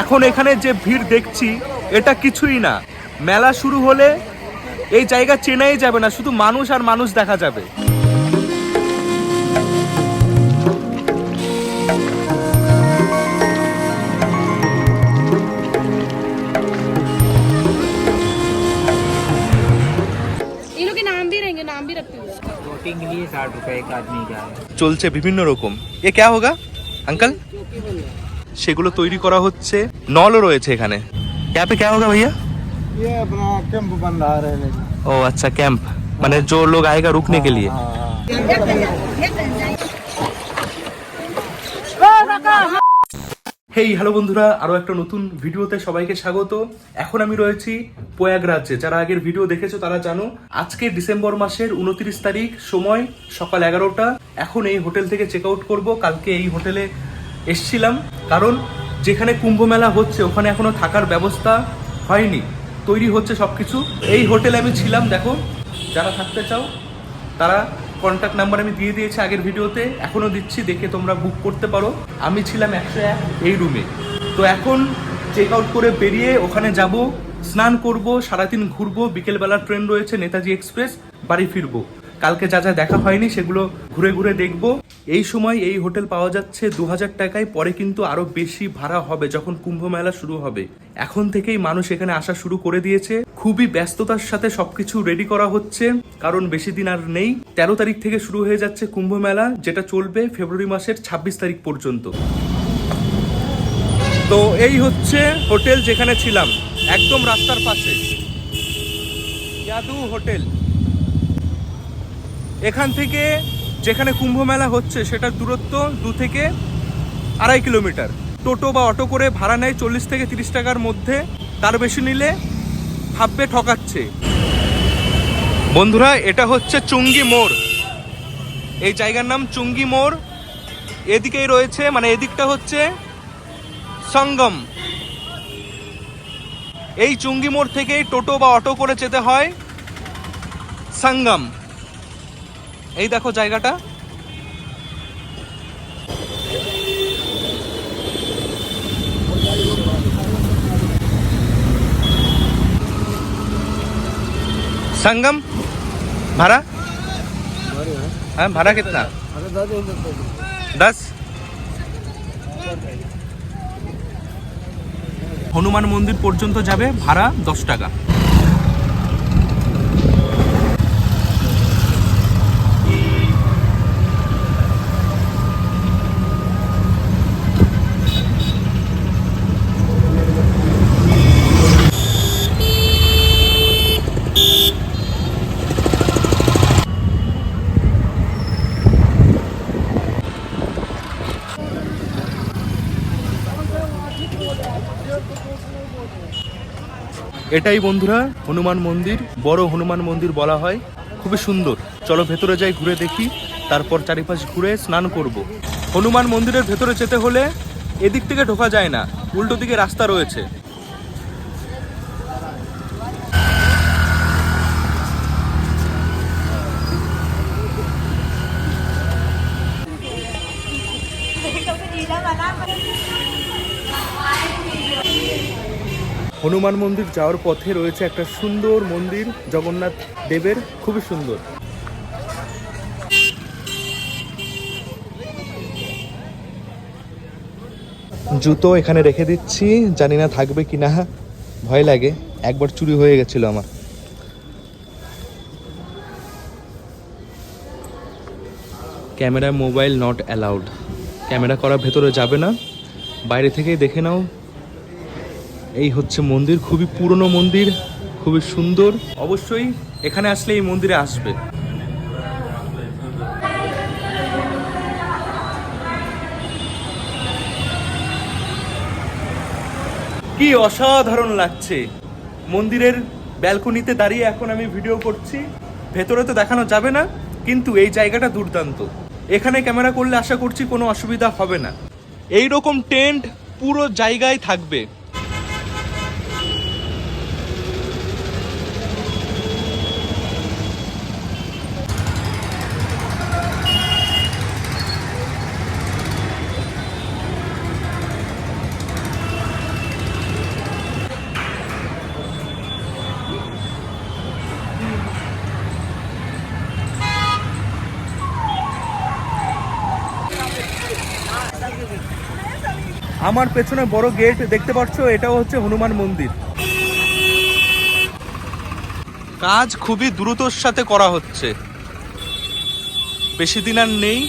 এখন এখানে যে ভিড় দেখছি এটা কিছুই না মেলা শুরু হলে এই জায়গা চেনাই যাবে না শুধু মানুষ আর মানুষ দেখা যাবে इन लोग के नाम भी रहेंगे नाम भी रखते हुए वोटिंग के लिए साठ रुपए एक आदमी का है চলছে বিভিন্ন রকম এ ক্যা হোগা আঙ্কল সেগুলো তৈরি করা হচ্ছে নলও রয়েছে এখানে ক্যাপে ক্যা হোগা ভাইয়া ये अपना कैंप बन रहा है रहने का ও আচ্ছা ক্যাম্প মানে जो लोग आएगा रुकने के लिए हाँ, हाँ। হেই হ্যালো বন্ধুরা আরো একটা নতুন ভিডিওতে সবাইকে স্বাগত এখন আমি রয়েছি প্রয়াগরাজ্যে যারা আগের ভিডিও দেখেছো তারা জানো আজকে ডিসেম্বর মাসের উনত্রিশ তারিখ সময় সকাল এগারোটা এখন এই হোটেল থেকে চেক আউট করবো কালকে এই হোটেলে এসছিলাম, কারণ যেখানে কুম্ভ মেলা হচ্ছে, ওখানে এখনও থাকার ব্যবস্থা হয়নি, তৈরি হচ্ছে সব কিছু এই হোটেলে আমি ছিলাম, দেখো, যারা থাকতে চাও, তারা কন্ট্যাক্ট নাম্বার আমি দিয়ে দিয়েছি আগের ভিডিওতে এখনও দিচ্ছি, দেখে তোমরা বুক করতে পারো। আমি ছিলাম একশো এক এই রুমে তো এখন চেক আউট করে বেরিয়ে ওখানে যাব, স্নান করব, সারাদিন ঘুরবো, বিকেলবেলার ট্রেন রয়েছে, নেতাজি এক্সপ্রেস বাড়ি ফিরবো। কালকে যা যা দেখা হয়নি, সেগুলো ঘুরে ঘুরে দেখব। এই সময় এই হোটেল পাওয়া যাচ্ছে দু হাজার টাকায়, পরে কিন্তু আরও বেশি ভাড়া হবে যখন কুম্ভ মেলা শুরু হবে। এখন থেকেই মানুষ এখানে আসা শুরু করে দিয়েছে। খুবই ব্যস্ততার সাথে সবকিছু রেডি করা হচ্ছে, কারণ বেশি দিন আর নেই। তেরো তারিখ থেকে শুরু হয়ে যাচ্ছে কুম্ভ মেলা, যেটা চলবে ফেব্রুয়ারি মাসের ছাব্বিশ তারিখ পর্যন্ত। তো এই হচ্ছে হোটেল যেখানে ছিলাম, একদম রাস্তার পাশে। ইয়াদু হোটেল। এখান থেকে যেখানে কুম্ভ মেলা হচ্ছে, সেটার দূরত্ব দু থেকে আড়াই কিলোমিটার। টোটো বা অটো করে ভাড়া নেয় চল্লিশ থেকে তিরিশ টাকার মধ্যে, তার বেশি নিলে ভাববে ঠকাচ্ছে। বন্ধুরা, এটা হচ্ছে চুঙ্গি মোড়। এই জায়গার নাম চুঙ্গি মোড়। এদিকেই রয়েছে মানে এদিকটা হচ্ছে সঙ্গম। এই চুঙ্গি মোড় থেকেই টোটো বা অটো করে যেতে হয় সঙ্গম। এই দেখো জায়গাটা संगम भाड़ा हाँ भाड़ा कितना अरे दादा इधर तो- दस হনুমান মন্দির পর্যন্ত যাবে ভাড়া দশ টাকা এটাই বন্ধুরা, হনুমান মন্দির, বড় হনুমান মন্দির বলা হয়। খুবই সুন্দর। চলো ভেতরে যাই, ঘুরে দেখি, তারপর চারিপাশ ঘুরে স্নান করব। হনুমান মন্দিরের ভেতরে যেতে হলে এদিক থেকে ঢোকা যায় না, উল্টো দিকে রাস্তা রয়েছে। হনুমান মন্দির যাওয়ার পথে রয়েছে একটা সুন্দর মন্দির জগন্নাথ দেবের, খুবই সুন্দর। জুতো এখানে রেখে দিচ্ছি, জানি না থাকবে কি না, ভয় লাগে, একবার চুরি হয়ে গেছিল আমার। Camera mobile not allowed. Camera করা ভেতরে যাবে না, বাইরে থেকেই দেখে নাও এই হচ্ছে মন্দির, খুবই পুরনো মন্দির, খুবই সুন্দর। অবশ্যই এখানে আসলে এই মন্দিরে আসবে। কি অসাধারণ লাগছে। মন্দিরের ব্যালকনিতে দাঁড়িয়ে এখন আমি ভিডিও করছি। ভেতরে তো দেখানো যাবে না, কিন্তু এই জায়গাটা দুর্দান্ত। এখানে ক্যামেরা করলে আশা করছি কোনো অসুবিধা হবে না। এই রকম টেন্ট পুরো জায়গায় থাকবে। আমার পেছনে বড় গেট দেখতে পাচ্ছ এটাও হচ্ছে হনুমান মন্দির। কাজ খুবই দ্রুতর সাথে করা হচ্ছে। বেশি দিন আর নেই।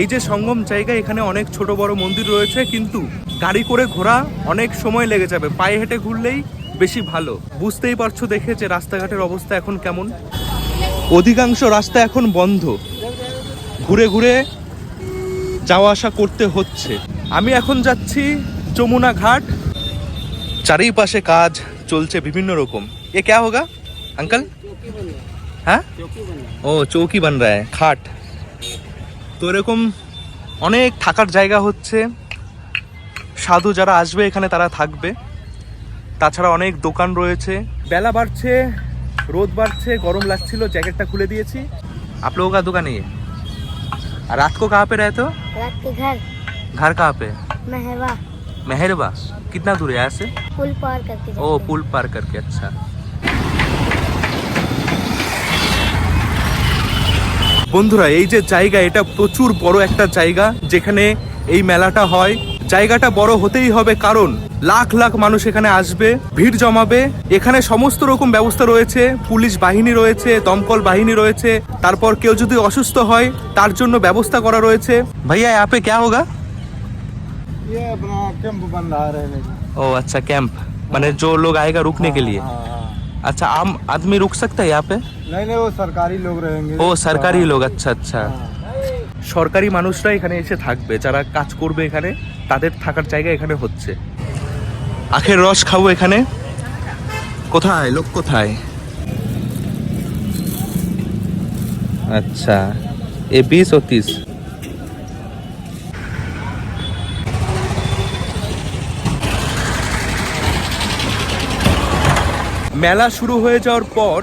এই যে সঙ্গম জায়গা এখানে অনেক ছোট বড় মন্দির রয়েছে কিন্তু গাড়ি করে ঘোরা অনেক সময় লেগে যাবে। পায়ে হেঁটে ঘুরলেই বেশি ভালো। বুঝতেই পারছ দেখে যে রাস্তাঘাটের অবস্থা এখন কেমন? অধিকাংশ রাস্তা এখন বন্ধ। ঘুরে ঘুরে যাওয়া আসা করতে হচ্ছে। আমি এখন যাচ্ছি যমুনা ঘাট। চারিপাশে কাজ চলছে বিভিন্ন রকম। এ ক্যা হোগা আঙ্কল? হ্যাঁ? ও চৌকি বান রা হ্যায় খাট তো এরকম অনেক থাকার জায়গা হচ্ছে। সাধু যারা আসবে এখানে তারা থাকবে। তাছাড়া অনেক দোকান রয়েছে বেলা বাড়ছে রোদ বাড়ছে গরম লাগছিল জ্যাকেটটা খুলে দিয়েছি आप लोगों का दुकान है ये और रात को कहाँ पे रहते हो रात के घर घर कहाँ पे मेहरवा मेहरबा कितना दूर है यहाँ से पुल पार करके ओ जाते हैं। पुल पार करके अच्छा বন্ধুরা এই যে জায়গা এটা প্রচুর বড় একটা জায়গা যেখানে এই মেলাটা হয় জায়গাটা বড় হতেই হবে কারণ লাখ লাখ মানুষ এখানে আসবে ভিড় জমাবে এখানে সমস্ত রকম ব্যবস্থা রয়েছে পুলিশ বাহিনী রয়েছে দমকল বাহিনী রয়েছে তারপর কেউ যদি অসুস্থ হয় তার জন্য ব্যবস্থা করা রয়েছে ভাইয়া আপে ক্যা হোগা ये अपना कैंप बन रहा है रहने का ओ अच्छा कैंप माने जो लोग आएगा रुकने के लिए हाँ, हाँ। अच्छा आम आदमी रुक सकता है यहाँ पे नहीं नहीं वो सरकारी लोग रहेंगे ও সরকারি লোক আচ্ছা আচ্ছা हाँ। সরকারি মানুষরা এখানে এসে থাকবে, যারা কাজ করবে এখানে, তাদের থাকার জায়গা এখানে হচ্ছে। আখের রস খাব এখানে। কোথায়? লোক কোথায়? আচ্ছা এ বিশ ও তিস মেলা শুরু হয়ে যাওয়ার পর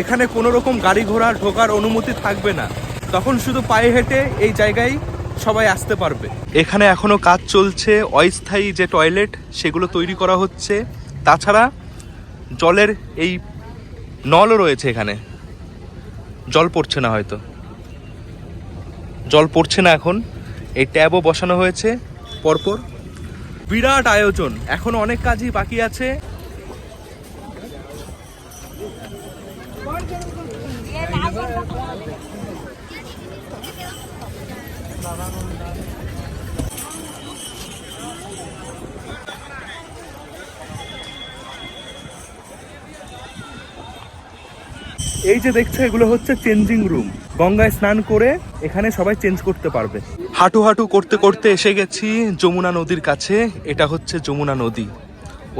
এখানে কোনো রকম গাড়ি ঘোড়া ঢোকার অনুমতি থাকবে না। তখন শুধু পায়ে হেঁটে এই জায়গায় সবাই আসতে পারবে। এখানে এখনও কাজ চলছে, অস্থায়ী যে টয়লেট সেগুলো তৈরি করা হচ্ছে। তাছাড়া জলের এই নলও রয়েছে এখানে। জল পড়ছে না হয়তো। জল পড়ছে না এখন। এই ট্যাবও বসানো হয়েছে। পরপর বিরাট আয়োজন। এখন অনেক কাজই বাকি আছে। এই যে দেখছ এগুলো হচ্ছে চেঞ্জিং রুম গঙ্গায় স্নান করে এখানে সবাই চেঞ্জ করতে পারবে। হাঁটু হাঁটু করতে করতে এসে গেছি যমুনা নদীর কাছে। এটা হচ্ছে যমুনা নদী।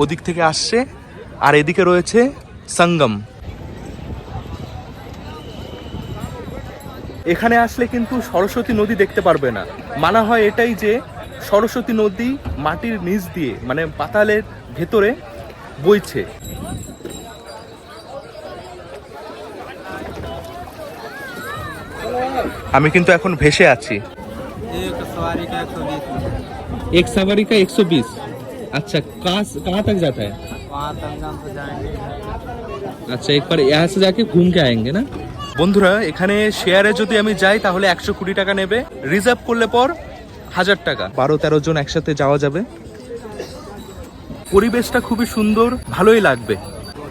ওদিক থেকে আসছে আর এদিকে রয়েছে সঙ্গম। এখানে আসলে কিন্তু সরস্বতী নদী দেখতে পারবে না। মানা হয় এটাই যে সরস্বতী নদী মাটির নিচ দিয়ে মানে পাতালের ভেতরে বইছে। আমি কিন্তু এখন ভেসে আছি एक सवारी का एक सौ बीस एक सवारी का 120 अच्छा कहाँ कहाँ तक जाता है वहाँ संगम से जाएंगे আচ্ছা একবার यहाँ से जाके घूम के आएंगे না বন্ধুরা এখানে শেয়ারে যদি আমি যাই তাহলে একশো কুড়ি টাকা নেবে রিজার্ভ করলে পর হাজার টাকা বারো তেরো জন একসাথে যাওয়া যাবে পরিবেশটা খুবই সুন্দর ভালোই লাগবে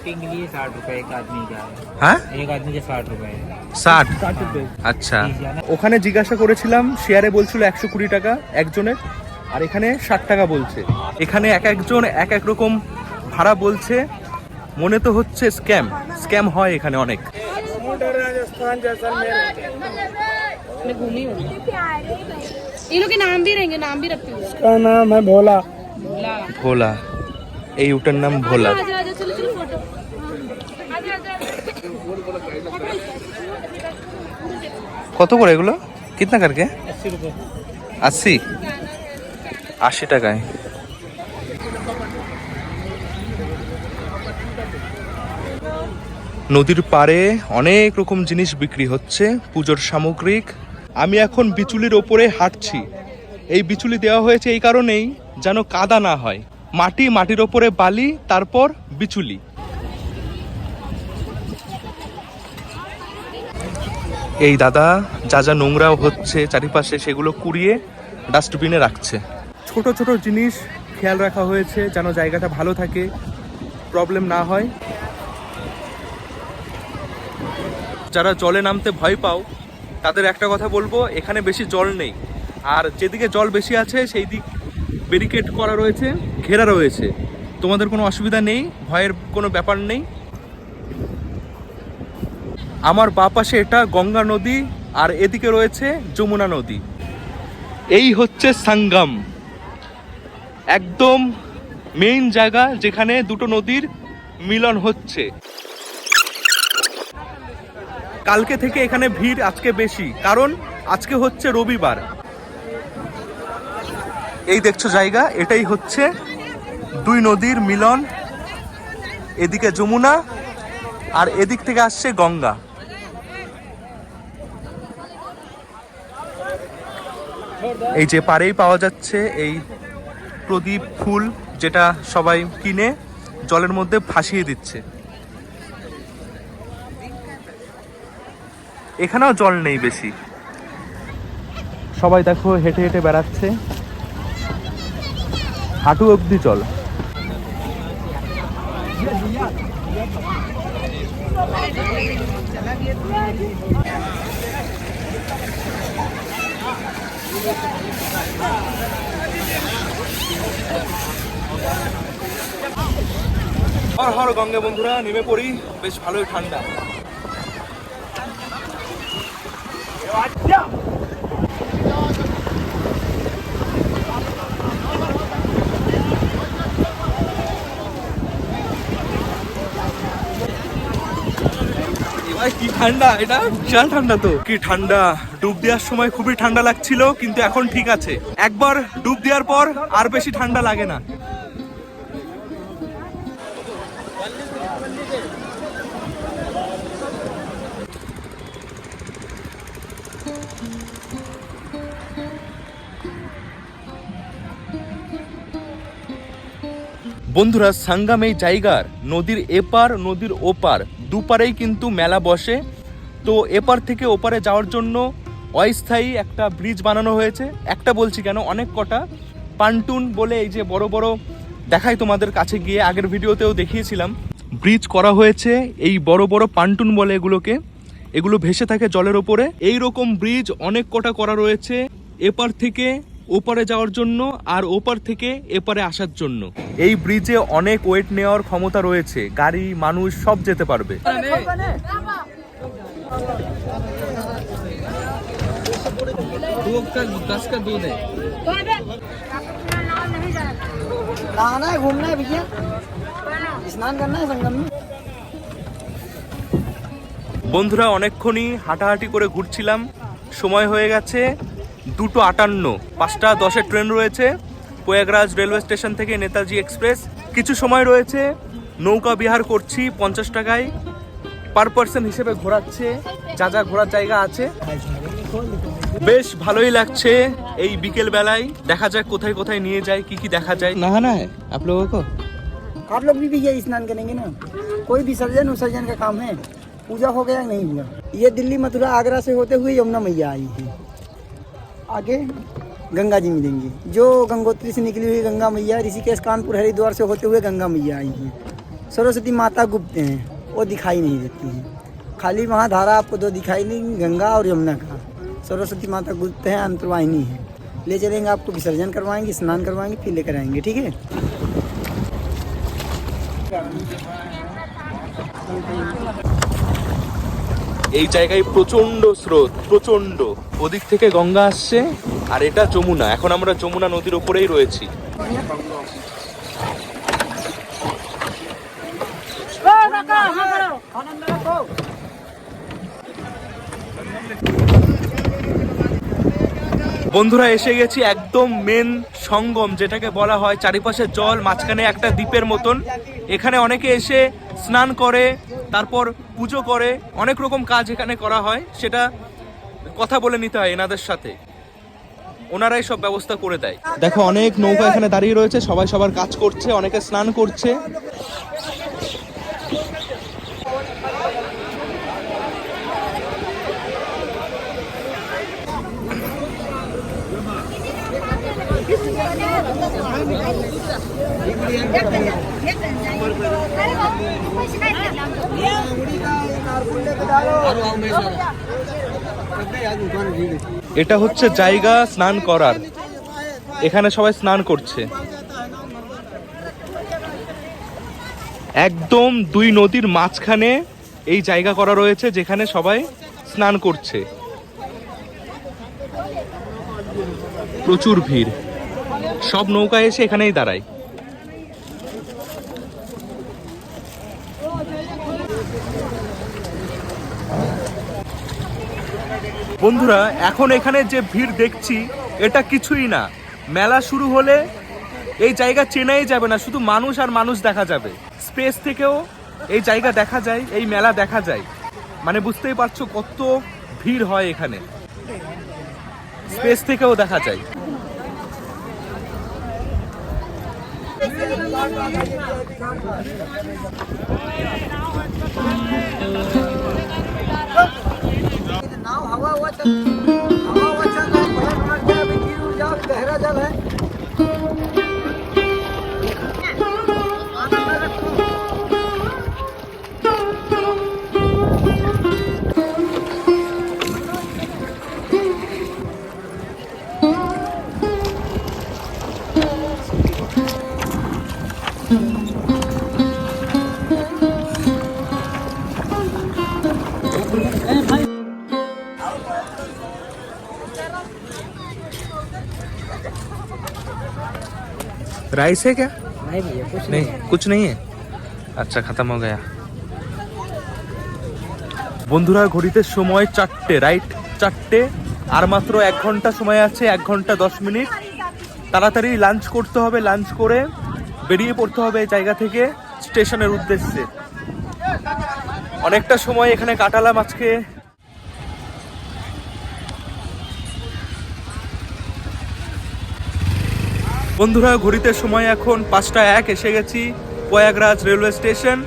बोटिंग के लिए साठ रुपए एक आदमी का है হ্যাঁ एक आदमी के साठ रुपए है ষাট আচ্ছা ওখানে জিজ্ঞাসা করেছিলাম শেয়ারে বলছিল একশো কুড়ি টাকা একজনের আর এখানে ষাট টাকা বলছে এখানে এক একজন এক এক রকম ভাড়া বলছে মনে তো হচ্ছে স্ক্যাম স্ক্যাম হয় এখানে অনেক मैं घूमी हूँ इन लोग के नाम भी रहेंगे नाम भी रखती हूँ का नाम है भोला भोला ভোলা এই উটার নাম ভোলা आजा आजा चलो चलो फोटो आजा आजा কত করে এগুলো কিতনা করকে अस्सी रुपये আশি আশি টাকায় নদীর পাড়ে অনেক রকম জিনিস বিক্রি হচ্ছে পুজোর সামগ্রিক আমি এখন বিচুলির ওপরে হাঁটছি এই বিচুলি দেওয়া হয়েছে এই কারণেই যেন কাদা না হয় মাটি মাটির ওপরে বালি, তারপর বিচুলি। এই দাদা, যা যা নোংরাও হচ্ছে চারিপাশে, সেগুলো কুড়িয়ে ডাস্টবিনে রাখছে। ছোট ছোট জিনিস খেয়াল রাখা হয়েছে, যেন জায়গাটা ভালো থাকে, প্রবলেম না হয়। যারা জলে নামতে ভয় পাও, তাদের একটা কথা বলব, এখানে বেশি জল নেই। আর যেদিকে জল বেশি আছে, সেই দিক ব্যারিকেড করা রয়েছে, ঘেরা রয়েছে। তোমাদের কোনো অসুবিধা নেই, ভয়ের কোনো ব্যাপার নেই। আমার বা পাশে এটা গঙ্গা নদী, আর এদিকে রয়েছে যমুনা নদী। এই হচ্ছে সাঙ্গাম। একদম মেইন জায়গা যেখানে দুটো নদীর মিলন হচ্ছে। কালকে থেকে এখানে ভিড় আজকে বেশি, কারণ আজকে হচ্ছে রবিবার। এই দেখছ জায়গা, এটাই হচ্ছে দুই নদীর মিলন। এদিকে যমুনা, আর এদিক থেকে আসছে গঙ্গা। এই যে পাড়েই পাওয়া যাচ্ছে এই প্রদীপ ফুল, যেটা সবাই কিনে, জলের মধ্যে ভাসিয়ে দিচ্ছে। এখানেও জল নেই বেশি। সবাই দেখো হেঁটে হেঁটে বেড়াচ্ছে। হাঁটু অবধি জল হর হর গঙ্গে বন্ধুরা নেমে পড়ি। বেশ ভালোই ঠান্ডা। কি ঠান্ডা এটা? বিশাল ঠান্ডা তো। কি ঠান্ডা। ডুব দেওয়ার সময় খুবই ঠান্ডা লাগছিল কিন্তু এখন ঠিক আছে। একবার ডুব দেওয়ার পর আর বেশি ঠান্ডা লাগে না। বন্ধুরা সাঙ্গাম এই জায়গার নদীর এপার নদীর ওপার। দুপারেই কিন্তু মেলা বসে। তো এপার থেকে ওপারে যাওয়ার জন্য অস্থায়ী একটা ব্রিজ বানানো হয়েছে। একটা বলছি কেন, অনেক কটা। পান্টুন বলে এই যে বড় বড় দেখাই তোমাদের কাছে গিয়ে, আগের ভিডিওতেও দেখিয়েছিলাম। ব্রিজ করা হয়েছে এই বড় বড় পান্টুন বলে এগুলোকে। এগুলো ভেসে থাকে জলের ওপরে। এই রকম ব্রিজ অনেক কটা করা রয়েছে। এপার থেকে ওপারে যাওয়ার জন্য আর ওপার থেকে এপারে আসার জন্য এই ব্রিজে অনেক ওয়েট নেওয়ার ক্ষমতা রয়েছে গাড়ি মানুষ সব যেতে পারবে दो का दस का दूध है नहाना है घूमना है भैया स्नान करना है संगम में বন্ধুরা অনেকক্ষণই হাঁটাহাঁটি করে ঘুরছিলাম সময় হয়ে গেছে দুটো আটান্ন পাঁচটা দশের ট্রেন রয়েছে প্রয়াগরাজ রেলওয়ে স্টেশন থেকে নেতাজি এক্সপ্রেস কিছু সময় রয়েছে নৌকা বিহার করছি পঞ্চাশ টাকায় পার পার্সন হিসেবে ঘোরাচ্ছে যা যা ঘোরার জায়গা আছে বেশ ভালোই লাগছে এই বিকেল বেলায় দেখা যাক কোথায় কোথায় নিয়ে যায় কি কি দেখা যায় नहाना है आप लोगों को आप लोग भी भैया स्नान करेंगे ना कोई विसर्जन विसर्जन का काम है पूजा हो गया नहीं हुआ ये दिल्ली मथुरा आगरा से होते हुए यमुना मैया आई है आगे गंगा जी मिलेंगी। जो गंगोत्री से निकली हुई गंगा मैया ऋषिकेश, कानपुर, हरिद्वार से होते हुए गंगा मैया आई है। सरस्वती माता गुप्त हैं, वो दिखाई नहीं देती हैं। खाली वहाँ धारा आपको दो दिखाई देंगी गंगा और यमुना का। सरस्वती माता गुप्त हैं, अंतर्वाहिनी है। ले चलेंगे आपको विसर्जन करवाएँगे, स्नान करवाएँगे, फिर लेकर आएँगे, ठीक है? এই জায়গায় প্রচণ্ড স্রোত প্রচণ্ড ওদিক থেকে গঙ্গা আসছে, আর এটা যমুনা। এখন আমরা যমুনা নদীর ওপরেই রয়েছি। বন্ধুরা, এসে গেছি একদম মেন সঙ্গম, যেটাকে বলা হয় চারিপাশে জল, মাঝখানে একটা দ্বীপের মতন। এখানে অনেকে এসে স্নান করে, তারপর পুজো করে, অনেক রকম কাজ এখানে করা হয়, সেটা কথা বলে নিতে হয় এনাদের সাথে। ওনারাই সব ব্যবস্থা করে দেয়। দেখো, অনেক নৌকা এখানে দাঁড়িয়ে রয়েছে, সবাই সবার কাজ করছে, অনেকে স্নান করছে। এটা হচ্ছে জায়গা স্নান করার। এখানে সবাই স্নান করছে। একদম দুই নদীর মাঝখানে এই জায়গা করা রয়েছে যেখানে সবাই স্নান করছে। প্রচুর ভিড়। সব নৌকা এসে এখানেই দাঁড়ায়। বন্ধুরা, এখন এখানে যে ভিড় দেখছি, এটা কিছুই না। মেলা শুরু হলে এই জায়গা চেনাই যাবে না, শুধু মানুষ আর মানুষ দেখা যাবে। স্পেস থেকেও এই জায়গা দেখা যায়, এই মেলা দেখা যায়। মানে বুঝতেই পারছ কত ভিড় হয় এখানে। স্পেস থেকেও দেখা যায়। Thank you. राइस है क्या नहीं भैया कुछ नहीं कुछ नहीं है আচ্ছা খতম হয়ে গয়া বন্ধুরা ঘড়িতে সময় চারটে রাইট চারটে আর মাত্র এক ঘন্টা সময় আছে এক ঘন্টা দশ মিনিট তাড়াতাড়ি লাঞ্চ করতে হবে লাঞ্চ করে বেরিয়ে পড়তে হবে এই জায়গা থেকে স্টেশনের উদ্দেশ্যে অনেকটা সময় এখানে কাটালাম আজকে বন্ধুরা ঘড়িতে সময় এখন পাঁচটা এক এসে গেছি প্রয়াগরাজ রেলওয়ে স্টেশন।